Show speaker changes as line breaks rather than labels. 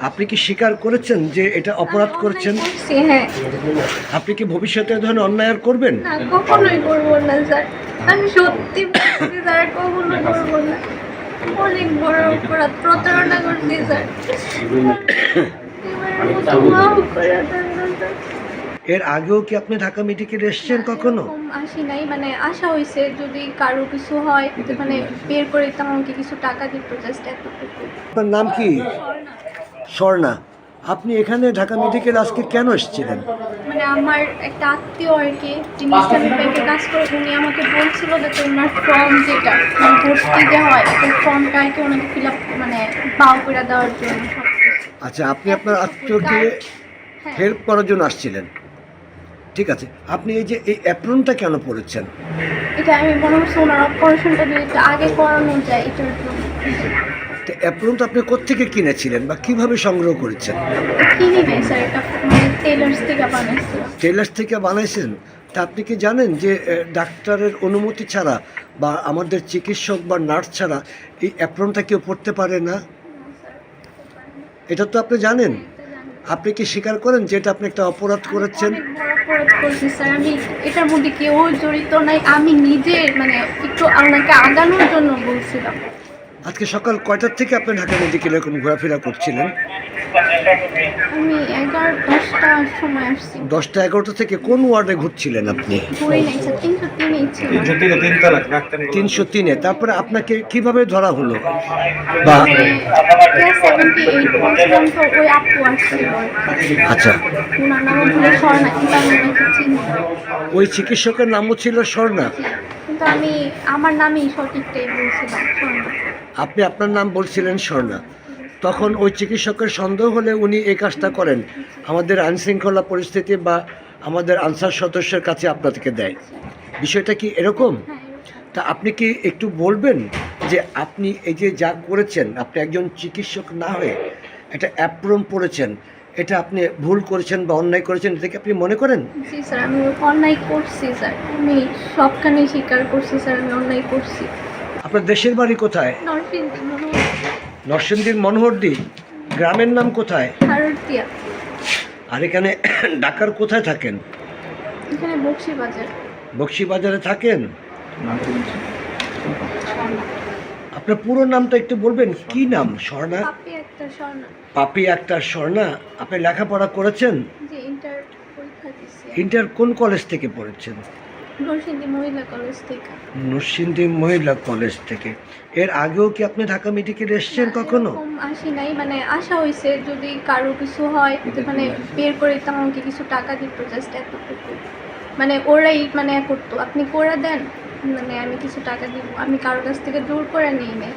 আপনি কি স্বীকার করেছেন যে এটা অপরাধ করেছেন?
হ্যাঁ।
আপনি কি ভবিষ্যতে ধরনের অন্যায় আর করবেন?
না কখনোই করব না স্যার। আমি সত্যি বলছি স্যার কখনো করব না। অনেক বড় অপরাধ প্রতারণা করছি স্যার। এবারের মতো মাফ করে দেন স্যার।
এর আগেও কি আপনি ঢাকা মেডিকেলে এসেছেন কখনো?
আসি নাই মানে আশা হয়েছে যদি কারও কিছু হয় তো মানে বের করে দিতাম আমাকে কিছু টাকা দিত জাস্ট এতটুকু
আপনার নাম কি? স্বর্ণা। আপনি এখানে ঢাকা মেডিকেল আজকে কেন এসেছিলেন?
মানে আমার একটা আত্মীয় আর কি যিনি ইসলামিক ব্যাংকে কাজ করে উনি আমাকে বলছিল যে ওনার ফর্ম যেটা মানে ভর্তি যে হয় ওই ফর্মটা আর কি ওনাকে ফিল আপ মানে বাউ করে দেওয়ার জন্য
আচ্ছা আপনি আপনার আত্মীয়কে হেল্প করার জন্য আসছিলেন? ঠিক আছে আপনি এই যে এই অ্যাপ্রনটা কেন পড়েছেন
এটা আমি মনে হচ্ছে ওনার অপারেশনটা একটু আগে করানো যায় এটার
তো অ্যাপ্রনটা আপনি কোত্থেকে কিনেছিলেন বা কীভাবে সংগ্রহ করেছেন?
কিনি নেই স্যার এটা মানে টেলার্স থেকে বানাইছিল
টেলার্স থেকে বানাইছেন? তা আপনি কি জানেন যে ডাক্তারের অনুমতি ছাড়া বা আমাদের চিকিৎসক বা নার্স ছাড়া এই অ্যাপ্রনটা কেউ পড়তে পারে না? এটা তো আপনি জানেন। আপনি কি স্বীকার করেন যে এটা আপনি একটা অপরাধ করেছেন?
অপরাধ করছি স্যার। আমি এটার মধ্যে কেউ জড়িত নাই। আমি নিজে মানে একটু আপনাকে আগানোর জন্য বলছিলাম।
আজকে সকাল কয়টার থেকে আপনি ঢাকা মেডিকেলে এরকম ঘোরাফেরা করছিলেন?
আমি এগারো সময় আসছি।
দশটা এগারোটা থেকে কোন ওয়ার্ডে ঘুরছিলেন আপনি?
স্যার তিনশো
তিনশো তিনে
তারপরে আপনাকে কীভাবে ধরা হলো? বা আচ্ছা। ওই চিকিৎসকের নামও ছিল স্বর্ণা?
কিন্তু আমি আমার নামেই সঠিকটাই বলছিলাম স্বর্ণা।
আপনি আপনার নাম বলছিলেন স্বর্ণা। তখন ওই চিকিৎসকের সন্দেহ হলে উনি এই কাজটা করেন। আমাদের আইনশৃঙ্খলা পরিস্থিতি বা আমাদের আনসার সদস্যের কাছে আপনাদেরকে দেয়। বিষয়টা কি এরকম? তা আপনি কি একটু বলবেন যে আপনি এই যে যা করেছেন, আপনি একজন চিকিৎসক না হয়ে এটা অ্যাপ্রম পড়েছেন, এটা আপনি ভুল করেছেন বা অন্যায় করেছেন, এটা কি আপনি মনে করেন?
জি স্যার, আমি অন্যায় করছি স্যার। আমি সবখানে স্বীকার করছি স্যার, আমি অন্যায় করছি।
আপনার দেশের বাড়ি কোথায়?
নরসিংদী
নরসিংদীর মনোহরদি। গ্রামের নাম কোথায়? আর এখানে ঢাকার কোথায় থাকেন?
বক্সি বাজার
বক্সিবাজারে থাকেন? আপনার পুরো নামটা একটু বলবেন কি নাম? স্বর্ণা?
পাপি একটা স্বর্ণা।
আপনি লেখাপড়া করেছেন?
ইন্টার
কোন কলেজ থেকে পড়েছেন?
নরসিংদী মহিলা কলেজ থেকে।
নরসিংদী মহিলা কলেজ থেকে। এর আগেও কি আপনি ঢাকা মেডিকেলে এসেছেন কখনো?
আসি নাই। মানে আশা হয়েছে যদি কারও কিছু হয় মানে বের করে দিতাম আমাকে কিছু টাকা দিত জাস্ট এতটুকু মানে ওরাই মানে করতো। আপনি করে দেন মানে আমি কিছু টাকা দিব। আমি কারোর কাছ থেকে দূর করে নিই নাই